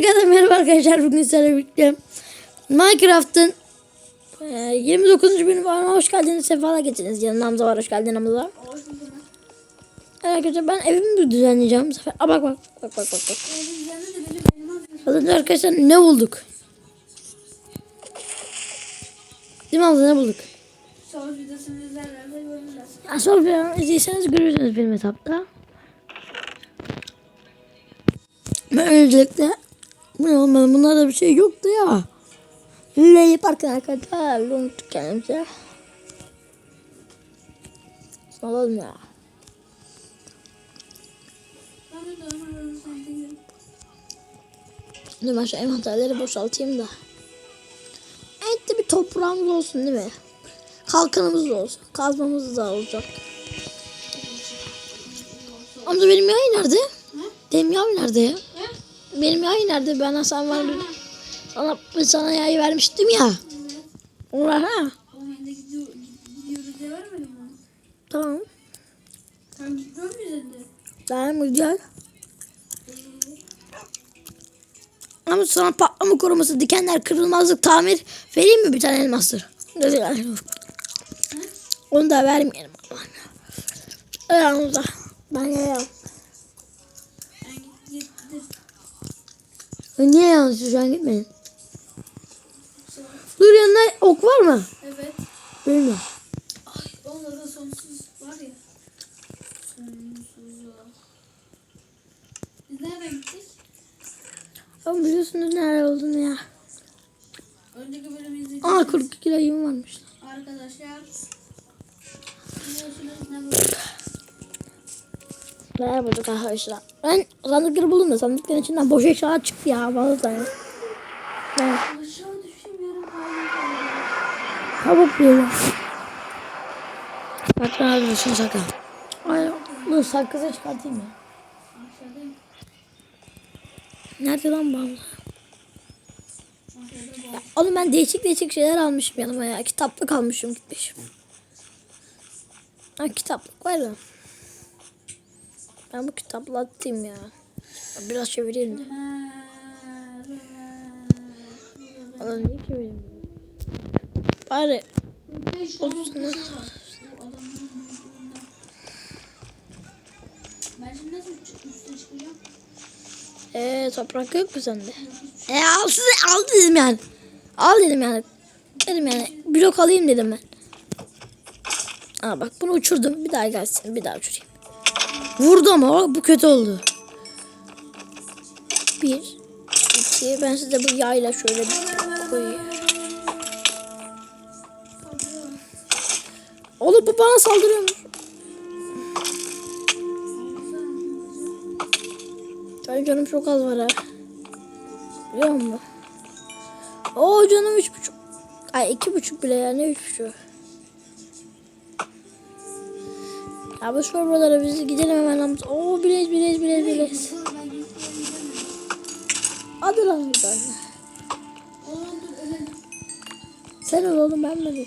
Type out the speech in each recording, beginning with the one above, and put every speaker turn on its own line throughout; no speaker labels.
Tekrardan merhaba arkadaşlar. Bugün sizlerle birlikte Minecraft'ın e, 29. bölümü var. Hoş geldiniz. Sefalar getirdiniz. Yanımda var. Hoş geldin Hamza. Arkadaşlar ben evimi düzenleyeceğim bu sefer. Aa, bak bak. Bak bak bak. bak. Az önce arkadaşlar ne bulduk? Değil mi Hamza ne bulduk?
Savaş videosunu.
Ya sonra bir izleyseniz görürsünüz benim hesapta. Ben öncelikle ne olmadı bunlarda bir şey yoktu ya. Ne yaparken arkadaşlar unuttuk kendimize. Alalım ya. Şimdi ben şu envanterleri boşaltayım da. Evet de bir toprağımız olsun değil mi? Kalkanımız da olsun. Kazmamız da olacak. Amca benim yay nerede? Benim yay nerede ya? Benim yay nerede? Ben Hasan var. Sana, ben sana yay vermiştim ya. Onlar ha.
Ben?
Tamam.
Sen gitmiyor dedi?
Tamam güzel. Ama sana patlama koruması, dikenler, kırılmazlık, tamir vereyim mi bir tane elmastır? Onu da vermeyelim. Aramızda. Ben yayam.
Ben git, gittim.
Niye yalnız şu an gitmedin? Dur yanında ok var mı?
Evet.
Bilmiyorum.
Ay, onda da sonsuz var ya. Sonsuz. Biz nereden gittik?
Ama biliyorsunuz nerede olduğunu ya.
Önceki bölümü izledik.
Aa 42 lirayım varmış.
Arkadaşlar. Biliyorsunuz ne bu?
Ne bulduk arkadaşlar? Ben sandıkları buldum da sandıkların içinden boş eşya çıktı ya. Vallahi. Ben kabuk yiyorum. Bak ben abi düşün sakın. Ay, dur sakızı çıkartayım ya.
Aşağıdayım.
Nerede lan bu abla?
Bu.
Ya, oğlum ben değişik değişik şeyler almışım yanıma ya. Kitaplık almışım gitmişim. Ha kitaplık var ya. Ben bu kitaplığı atayım ya. Biraz çevireyim de. Adam niye çevireyim? Bari
Otuzunu. Ben şimdi nasıl üst- üste çıkacağım?
ee, toprak yok mu sende? E al, size, al dedim yani. Al dedim yani. Dedim yani blok alayım dedim ben. Aa bak bunu uçurdum. Bir daha gelsin. Bir daha uçurayım. Vurdu ama bu kötü oldu. Bir. iki. Ben size bu yayla şöyle bir koyayım. Oğlum bu bana saldırıyormuş. Benim canım çok az var ha. Biliyor musun? Oo canım üç buçuk. Ay iki buçuk bile ya ne üç buçuk. Ya boş ver buralara biz gidelim hemen lan. Oo bilez bilez bilez bilez. Hadi lan buradan. Sen ol oğlum ben mi?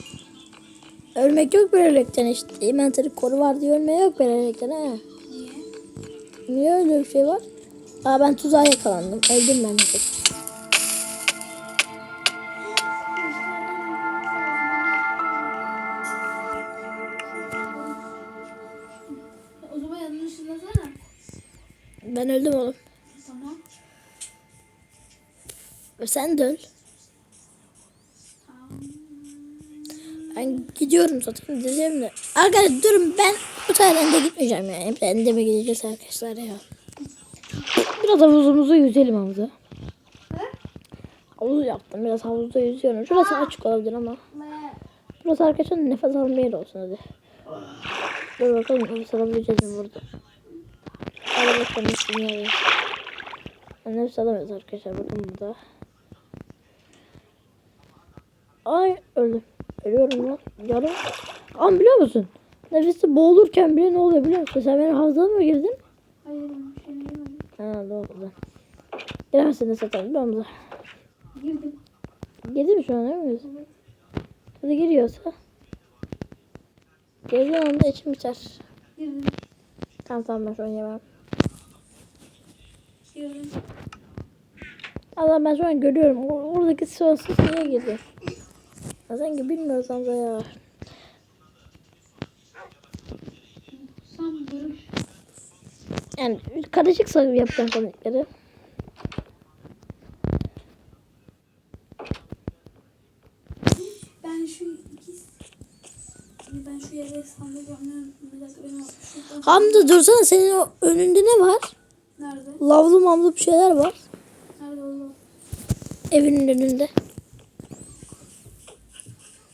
Ölmek yok böylelikten işte. Inventary koru var diye ölmek yok böylelikten ha.
Niye?
Niye öyle bir şey var? Aa ben tuzağa yakalandım. Öldüm ben de. Sen.
Tamam.
Ben gidiyorum zaten gideceğim de. Arkadaşlar durun ben bu sefer de gitmeyeceğim yani. Hep ende mi gideceğiz arkadaşlar ya. Biraz havuzumuzu yüzelim havuza. Havuz yaptım biraz havuzda yüzüyorum. Şurası açık olabilir ama. Burası arkadaşlar nefes alma yeri olsun hadi. Dur bakalım nefes alabileceğiz mi burada. Hadi bakalım nefes alamıyoruz arkadaşlar bakın burada. Ay öldüm. Ölüyorum lan. Yarım. Ama biliyor musun? Nefesi boğulurken bile ne oluyor biliyor musun? Sen benim havuzdan mı girdin?
Hayır ben bir şey.
Ha doğru. Giremezsin de zaten biliyor musun?
Girdim.
Girdi mi şu an değil mi? Hadi giriyorsa. Girdiği anda içim biter.
Girdim.
Tamam tamam ben şu an yemem.
Girdim.
Allah ben şu an görüyorum. Oradaki sonsuz niye girdi? Ya sanki bilmiyoruz Hamza ya. Yani karışık sarı yapacağım komikleri.
Ben şu. Ben şu yere sandık yapmıyorum. Bir dakika benim
dursana senin o önünde ne var?
Nerede?
Lavlı mamlı bir şeyler var.
Nerede oldu?
Evinin önünde.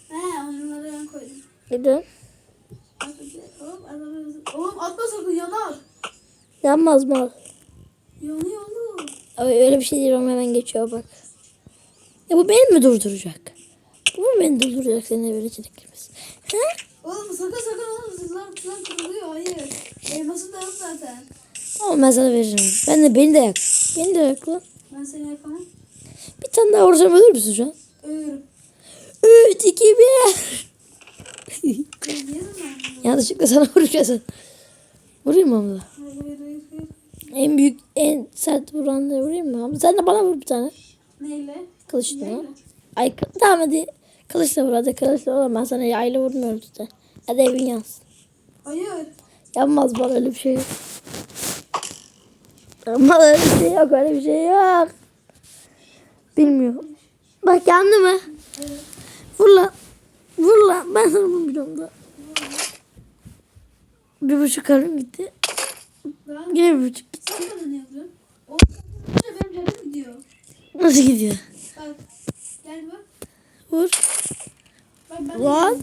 He onları ben bir- Oğlum, Oğlum atma sakın yanar.
Yanmaz mı?
Yanıyor oğlum.
Ay, Öyle bir şey değil ama hemen geçiyor bak. Ya bu beni mi durduracak? Bu mu beni durduracak senin eve içine girmesi? He?
Oğlum sakın sakın oğlum zırhlar falan kırılıyor. Hayır. Elması da yok zaten.
Tamam ben sana veririm. Ben de beni de yak. Beni de yak lan.
Ben seni yakamam.
Bir tane daha vursam ölür müsün şu an?
Ölürüm.
3, 2, 1. Yanlışlıkla sana vuracağız. Vurayım mı Hamza? En büyük, en sert vuranları vurayım mı? Hamza sen de bana vur bir tane.
Neyle?
Kılıçla.
Neyle?
Ay tamam hadi. Kılıçla vur hadi kılıçla vur. Ben sana yayla vurmuyorum işte. Hadi evin yansın.
Hayır.
Yanmaz bana öyle bir şey yok. Yanmaz öyle bir şey yok öyle bir şey yok. Bilmiyorum. Bak yandı mı?
Evet.
Vur lan. Vur lan. Ben sana vurmayacağım da. Bir buçuk kalbim gitti.
Ben
Yine bir buçuk.
sen bana ne yapıyorsun? O benim canım gidiyor.
Nasıl gidiyor?
Bak. Gel bak.
Vur.
Bak ben
Lan.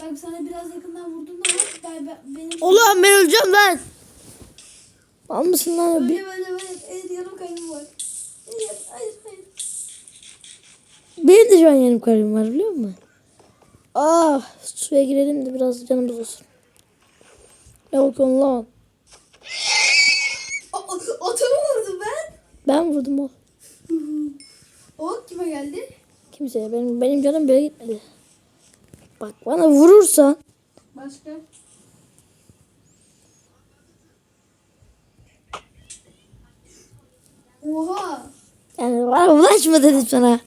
Bak sana biraz yakından vurdum da bak ben, ben, benim
Ulan ben öleceğim ben. Al mısın lan? Bir,
böyle böyle böyle evet yarım kalbim var. Hayır hayır hayır.
benim de şu an yarım kalbim var biliyor musun? Ah suya girelim de biraz canımız olsun. Ne bakıyorsun lan?
O, o, otomu vurdum ben.
Ben vurdum o.
O kime geldi?
Kimseye benim benim canım bile gitmedi. Bak bana vurursan
Başka? Oha.
yani bana bulaşma dedim sana.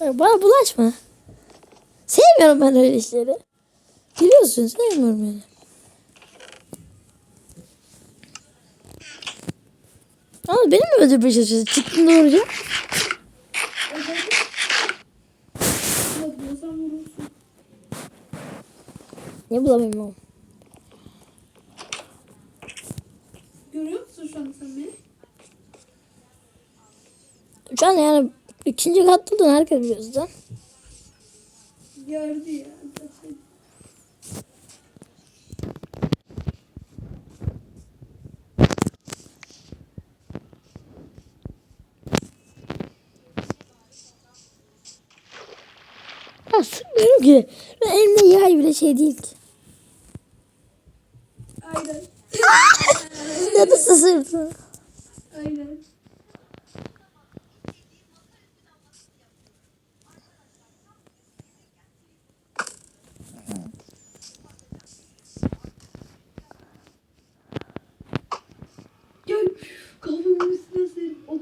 Bana bulaşma. Sevmiyorum ben öyle işleri. Biliyorsun sevmiyorum yani. Ama beni mi öldürmeye çalışıyorsun? Çıktın
diyorsan vurursun.
Ne bulamayayım oğlum?
Görüyor musun şu an sen beni?
Şu an yani ikinci kattaydın herkes biliyor zaten.
Gördü ya.
Ya sıkmıyorum ki. Ben elimde yay bile şey değil ki.
Aynen.
Ya da sısırdı.
Aynen. Gel. Kafamın üstüne serin. Of.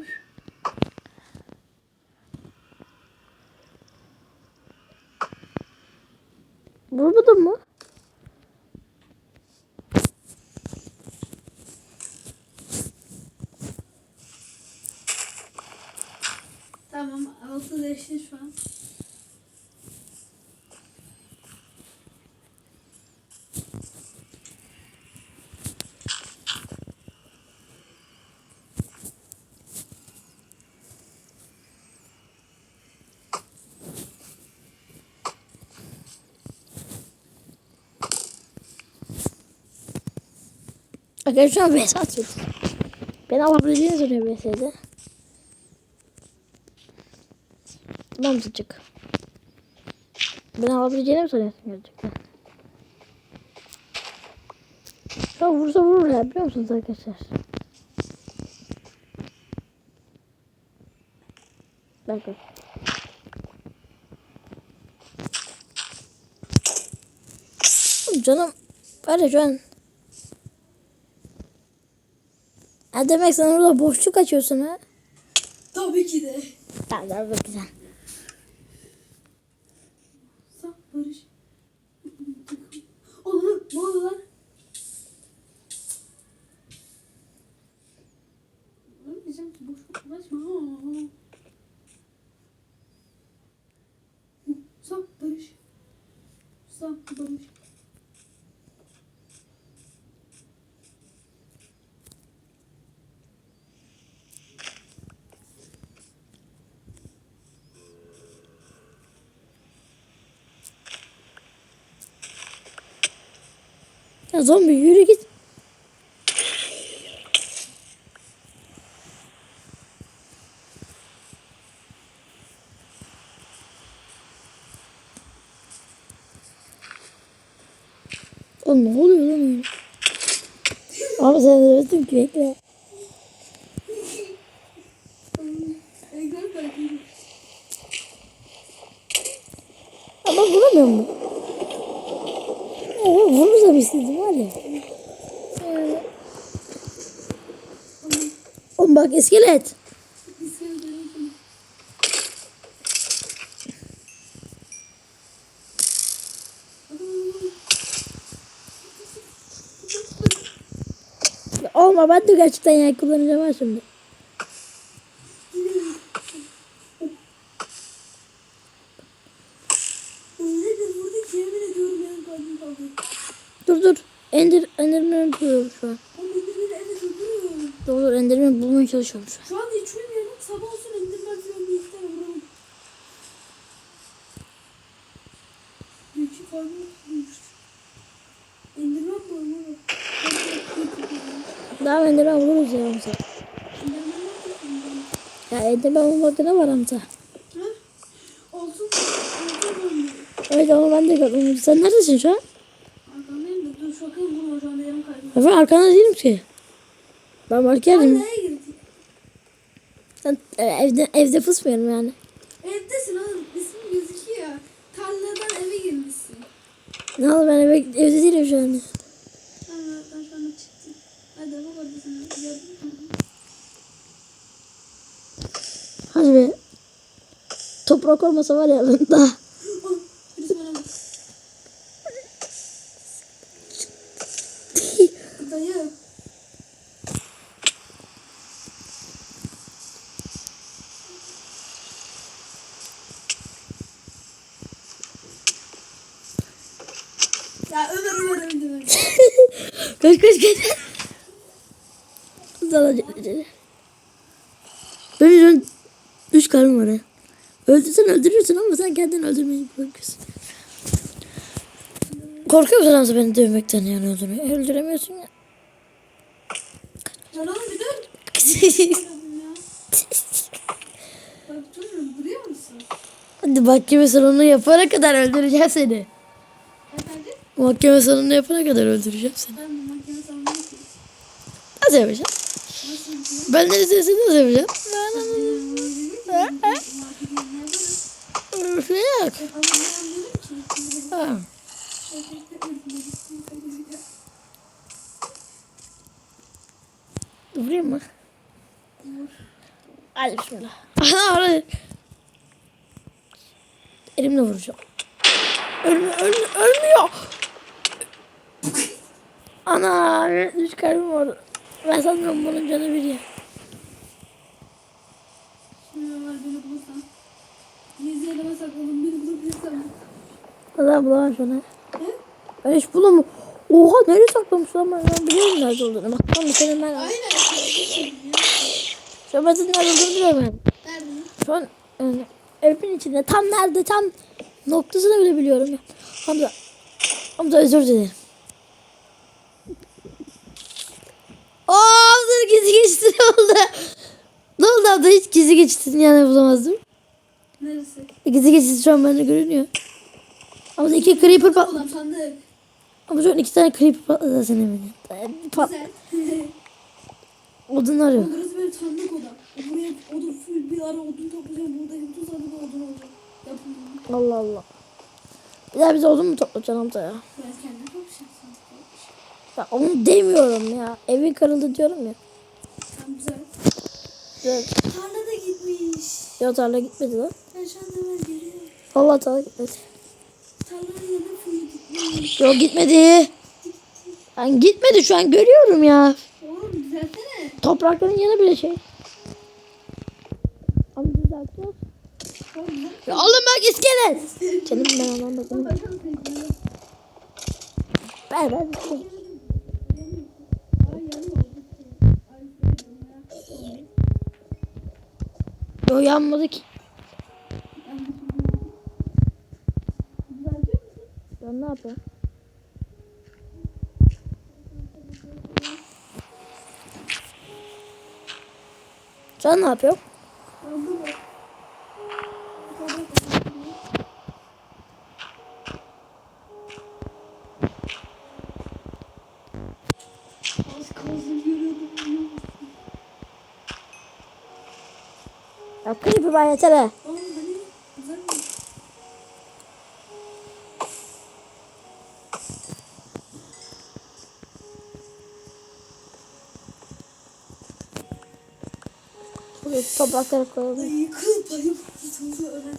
Vurmadın mı?
Tamam. Altı değişti şu an.
Arkadaşlar vs atıyoruz. Beni alabileceğini soruyor vs'de. Tamam sıcak. Beni alabileceğini mi soruyorsun gerçekten? Ya vursa vurur ya biliyor musunuz arkadaşlar? Bakın. Canım var ya şu an Ha demek sen orada boşluk açıyorsun ha?
Tabii ki de.
Tamam tamam güzel.
Sağ Barış. Oğlum ne oldu lan? Lan diyeceğim ki boş uğraşma. Sağ Barış. Sağ Barış.
Ya zombi yürü git. Oğlum ne oluyor lan? Abi sen de ki bekle.
Ekran kaydıydı.
Ama vuramıyor mu? Oo, vurursa bir istedim var ya. Oğlum bak iskelet. Olma ben de gerçekten yay kullanacağım şimdi.
Öyle bir vurdu ki yemin ediyorum yani kalbim kaldı.
Dur dur. Ender, Enderman buluyorum şu an.
Ama indirmeni evet öldürüyorum.
Dur dur Bulmaya çalışıyorum şu an.
Hiç uyumuyorum. Sabah olsun indirmen falan bir iki tane vuralım. Bir iki kalbim tutmuştu. İndirmem mi onu?
Daha Enderman buluruz ya Hamza.
İndirmem?
Ya Enderman bulmakta ne var Hamza?
Ha? Olsun.
Evet ama ben de gördüm. Sen neredesin şu an?
Arkandayım da dur şaka vurma şu anda yarım kalbim.
Ya Ben arkanda değilim ki. Ben
Sen
Sen e, evde, evde fısmıyorum yani.
Evdesin oğlum. İsmin gözüküyor. Tarladan eve girmişsin.
Ne oldu ben eve, evde değilim şu anda.
Ben, ben şu anda çıktım. Hadi bak mü?
Hadi be. Toprak olmasa var ya ben daha.
Oh, birisi bana bak. Dayı. Ya Ömer Ömer öldü Ömer.
Koş koş koş. Benim şu an üç karım var ha. Öldürsen öldürürsün ama sen kendini öldürmeyi bırakıyorsun. Korkuyor musun Hamza beni dövmekten yani öldürmeyi? Öldüremiyorsun ya.
Lan oğlum bir dur. Ya. Bak dur?
Hadi mahkeme salonu yapana kadar öldüreceğim seni.
Efendim?
Mahkeme salonu yapana kadar öldüreceğim seni.
Ben de makine sandım ki.
Nasıl yapacağım? Ben de seni nasıl yapacağım? Yok. Vurayım mı? Hadi bismillah. Ana. Elimle vuracağım. Ölmüyor, ölmüyor, ölmüyor. Ana, üç kalbim var. Ben sanmıyorum bunun canı bir ya. Allah bulamam şu an. Ben hiç bulamam. Oha nereye saklamış lan ben, ben biliyorum nerede olduğunu. Bak tamam senin ben. Şu an nerede olduğunu biliyorum ben. Şu an yani, evin içinde tam nerede tam noktasını bile biliyorum. Hamza. Hamza özür dilerim. Aa Hamza gizli geçti ne oldu? Ne oldu Hamza hiç gizli geçtin yani bulamazdım.
Neresi?
Gizli geçti şu an bende görünüyor. Hamza iki creeper patladı. Ama şu an iki tane creeper patladı sen eminim. Pat odun arıyor.
Burası böyle sandık oda. Buraya odun full bir ara odun toplayacağım. Burada bütün sandık odun olacak. Yapın.
Allah Allah. Bir daha bize odun mu toplayacaksın Hamza ya?
Biraz sandık.
Ya onu demiyorum ya. Evin kırıldı diyorum ya.
Tamam güzel.
Evet.
Tarla da gitmiş.
Ya tarla gitmedi lan.
Ben şu an hemen görüyorum.
Vallahi tarla gitmedi.
Tarlanın yanına full gitmiş.
Yok gitmedi. Ben gitmedi şu an görüyorum ya.
Oğlum düzeltsene.
Toprakların yanı bile şey. Ama düzeltiyor. Ya oğlum bak iskelet. Kendim ben aman bakayım.
Bakalım kayıtları.
Ver ver. Yo yanmadı ki. Ben ne yapayım? Sen ne yapıyorsun?
Az kalsın görüyordum.
Ya creeper ben yeter? Buraya toprakları koyalım.
Ölen.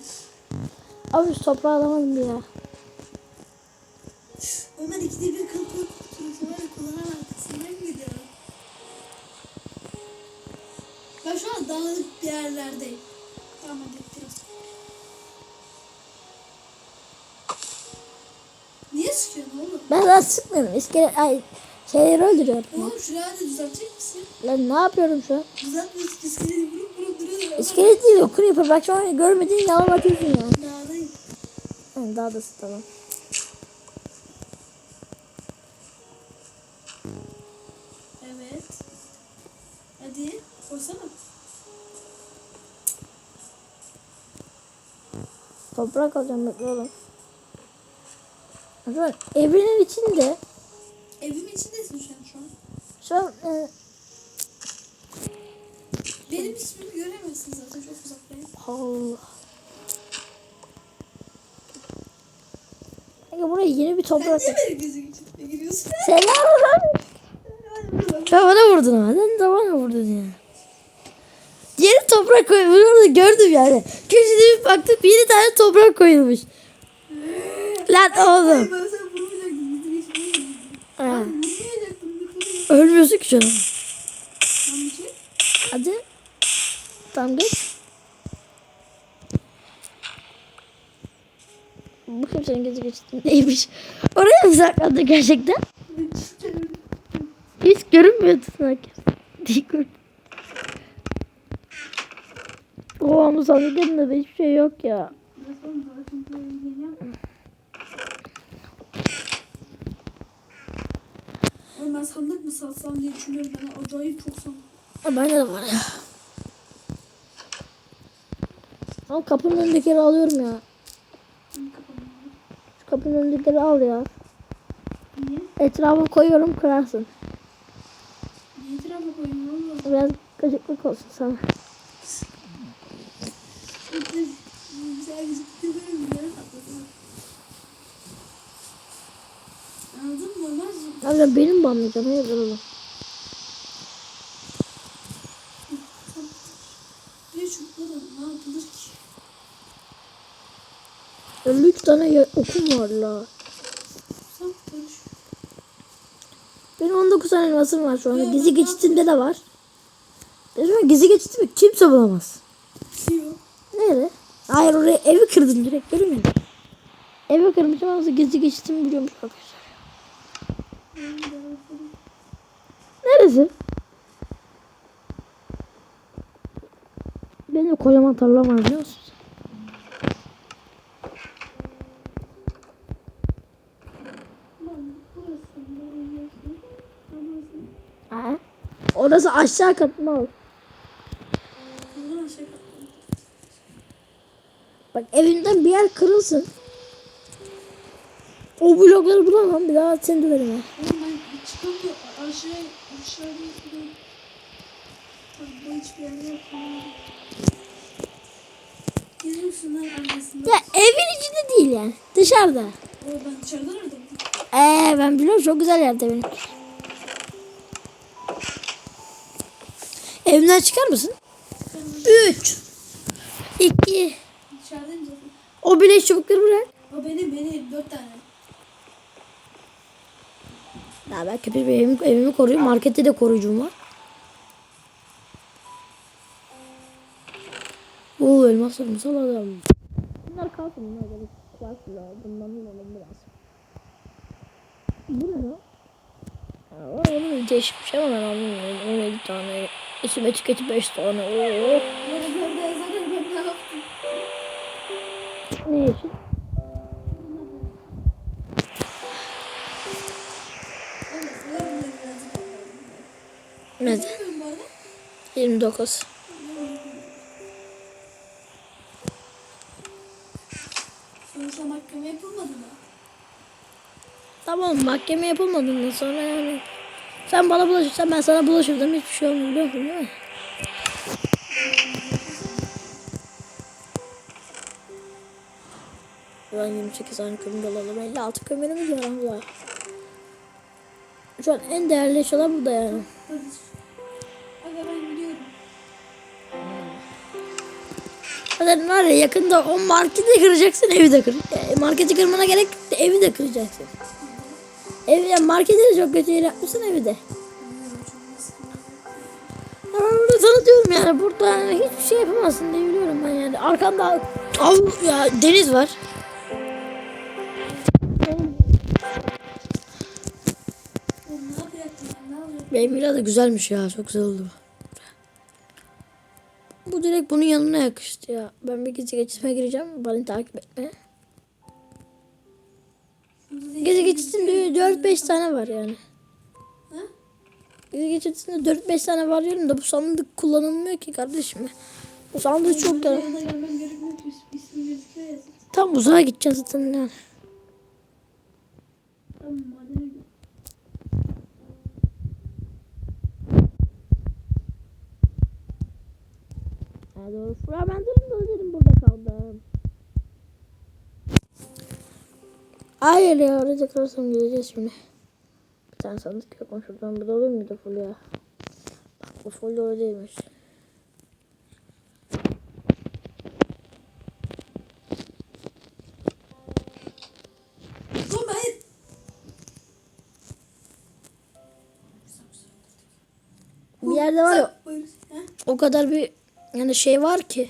Abi şu toprağı alamadım ya.
Ömer ikide bir kıl koy kutusu var ya kulağın arkasından gidiyor. Ben şu an dağlık bir yerlerdeyim. Tamam hadi biraz. Niye sıkıyorsun oğlum?
Ben daha sıkmıyorum. İskelet, ay şeyleri öldürüyorum.
Oğlum şuraya da düzeltecek misin?
Lan ne yapıyorum şu an?
Düzeltmiyorsun. İskeleti vurup vurup duruyor.
İskelet değil o creeper. Bak şu an görmediğin yalan atıyorsun ya.
Dağdayım.
Yani daha da tamam.
Evet. Hadi koysana.
Toprak alacağım bekle oğlum. An evrenin içinde
Evim içindesin sen şu an.
şu an e,
Benim ismimi göremezsin zaten çok uzaktayım.
Allah. Kanka buraya yeni bir toprak.
Niye benim gözüm içine giriyorsun?
Selam lan. Sen bana vurdun ama. Sen de bana vurdun ya. Yeni toprak koymuş. Orada gördüm yani. Köşede bir baktım bir yeni tane toprak koyulmuş. Lan oğlum. Ölmüyorsun ki canım. Hadi. Tamam geç. Bu kimsenin gözü geçti. Neymiş? Oraya mı saklandı gerçekten? Hiç görünmüyordu sanki. Değil gör. Oha bu sandıkların da hiçbir şey yok ya.
Biraz sonra zaten böyle geleceğim. Oğlum ben sandık mı satsam diye düşünüyorum. Ben acayip çok sandık.
Bende de var ya. Ama kapının önündekileri alıyorum ya.
Ben.
Şu kapının önündekileri al ya.
Niye?
Etrafa koyuyorum kırarsın.
Niye tarafa koyayım oğlum?
Biraz gıcıklık olsun sana.
Güzel güzel gözüküyor. Güzel patladı. Anladın mı Ömerciğim?
Abi benim banlayacağım. Hayırdır oğlum.
Bir çubukla ne yapılır ki?
53 tane ya- okum var la.
Sen konuş.
Benim 19 tane elmasım var şu anda.
Ya
Gizli
ben-
geçitimde de var. Benim gizli geçitimi kimse bulamaz.
Yok.
Nerede? Hayır oraya evi kırdın direkt görüyor musun? Evi kırmışım ama gizli geçitimi biliyormuş arkadaşlar. Neresi? Benim kocaman tarlam var biliyor musun? Ha? Orası aşağı katma ol. Bak evinden bir yer kırılsın. O blokları bulamam. Bir daha seni döverim.
Oğlum ben. Aşağı aşağıya gidiyorum. Hiçbir yerde arkasında?
Ya evin içinde değil yani. Dışarıda.
O ben.
Ee ben biliyorum çok güzel yerde benim. Evimden çıkar mısın? 3 2
Dışarıdayım zaten.
O bile çubukları bırak.
O benim benim dört tane.
Ya ben köpek evimi, evimi koruyorum. Markette de koruyucum var. Oo elmas sarımsal adam. Bunlar kalsın. Bunlar kalsın. ya. Bundan alalım biraz. Bu ne? Ha, o onun şey ama ben anlamıyorum. 17 tane. İçime tüketi 5 tane. Oo.
Ben ne.
Ne için? 29.
Sonuçta mahkeme yapılmadı mı?
Tamam mahkeme yapılmadığından sonra yani. Sen bana bulaşırsan ben sana bulaşırdım. Hiçbir şey olmuyor biliyor musun değil mi? Ben 28 tane kömür alalım. 56 kömürümüz var abla. Şu an en değerli eşyalar burada yani. Zaten var ya yakında o marketi kıracaksın evi de kır. E, marketi kırmana gerek yok evi de kıracaksın. Ev, yani marketi de çok kötü yer yapmışsın evi de. Ya Ben burada sana diyorum yani burada yani hiçbir şey yapamazsın diye biliyorum ben yani. Arkanda av, ya deniz var. Benim villa da güzelmiş ya çok güzel oldu. Bu direkt bunun yanına yakıştı ya. Ben bir gece geçişime gireceğim. Beni takip etme. Gece geçişinde 4-5 tane var yani. Gece geçişinde 4-5 tane var diyorum da bu sandık kullanılmıyor ki kardeşim. Bu sandık çok da tam uzağa gideceğiz zaten yani.
Tamam madene gel.
Ha doğru. Fura ben de dedim burada kaldım. Hayır ya orada kalırsam gideceğiz şimdi. Bir tane sandık yok şuradan. Bu da olur muydu full ya? Bak bu full
hayır.
Bir yerde var ya o kadar bir yani şey var ki.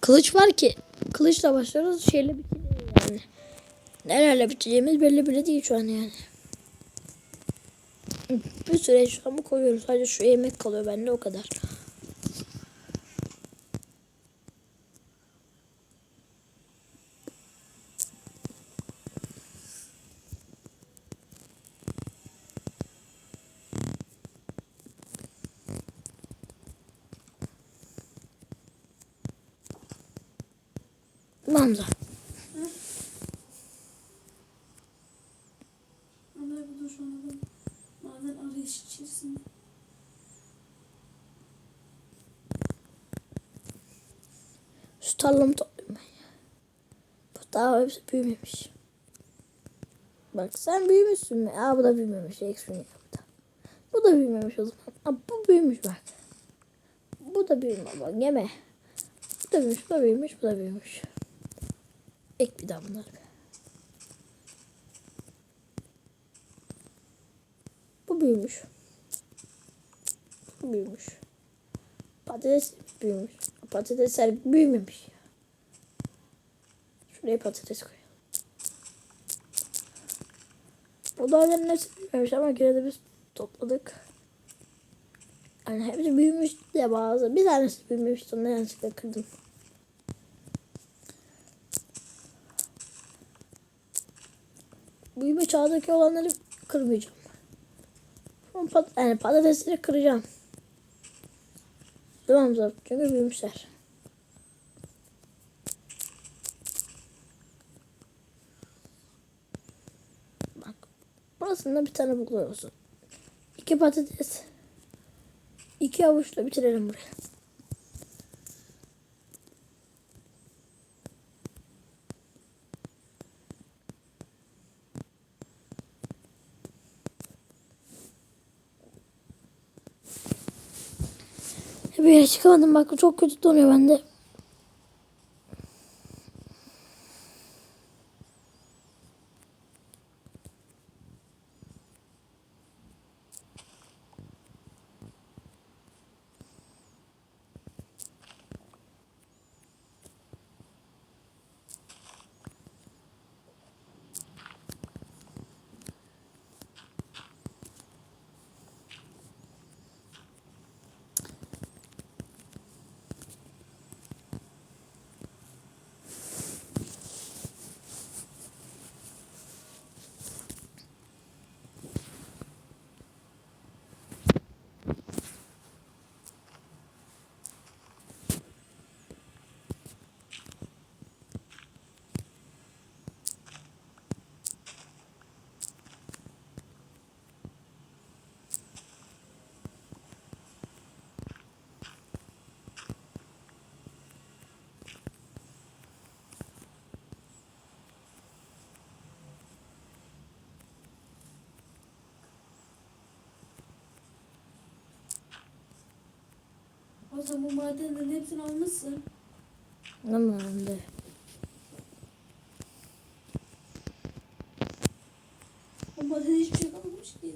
Kılıç var ki. Kılıçla başlarız şeyle bitiriyor yani. Nelerle bitireceğimiz belli bile değil şu an yani. Bir süre eşyamı koyuyorum. Sadece şu yemek kalıyor bende o kadar.
Maden arayış içerisinde.
Şu tarlamı topluyorum ben ya. Bu daha hepsi büyümemiş. Bak sen büyümüşsün mü? Aa bu da büyümemiş. Eksi bu da. Bu da büyümemiş o zaman. Aa, bu büyümüş bak. Bu da büyümüş bak yeme. Bu da büyümüş, bu da büyümüş, bu da büyümüş. Ek bir daha bunlar. Bu büyümüş. Bu büyümüş. Patates büyümüş. Patatesler büyümemiş. Şuraya patates koyalım. Bu dağların hepsi büyümemiş ama gene de biz topladık. Yani hepsi büyümüş de bazı. Bir tanesi büyümüş sonra yanlışlıkla kırdım. Büyüme çağdaki olanları kırmayacağım. Pat yani patatesleri kıracağım. Tamam zaten çünkü büyümüşler. Bak. Burasında bir tane buluyorsun. İki patates. İki avuçla bitirelim buraya. Bir yere çıkamadım bak çok kötü donuyor bende.
O zaman bu madenlerin hepsini almışsın.
Aman be.
O maden hiçbir şey kalmamış ki.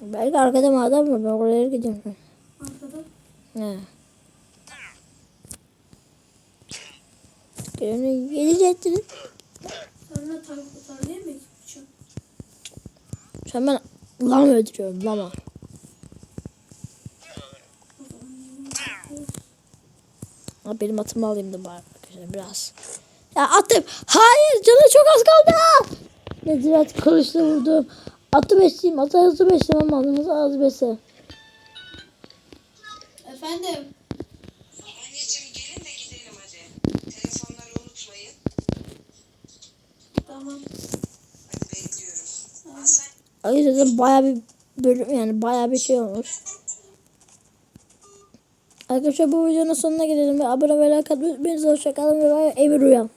Belki arkada maden var ben oraya gidiyorum.
Arkada.
He. Gene gelecektin.
Sonra tar tarlaya mı ekmişim?
Sen ben lama öldürüyorum lama.
O zaman
Benim atımı alayım da bari arkadaşlar biraz. Ya atım. Hayır canı çok az kaldı. Necdet kılıçla vurdum. Atı besleyeyim. Atı hızlı beslemem lazım. Hızlı az besle.
Efendim.
Anneciğim gelin de gidelim hadi. Telefonları unutmayın.
Tamam.
Hadi bekliyorum. Hasan
Arkadaşlar baya bir bölüm yani baya bir şey olmuş. Arkadaşlar bu videonun sonuna gelelim ve abone ve like atmayı unutmayın. Hoşçakalın ve bay bay. Emir Uyan.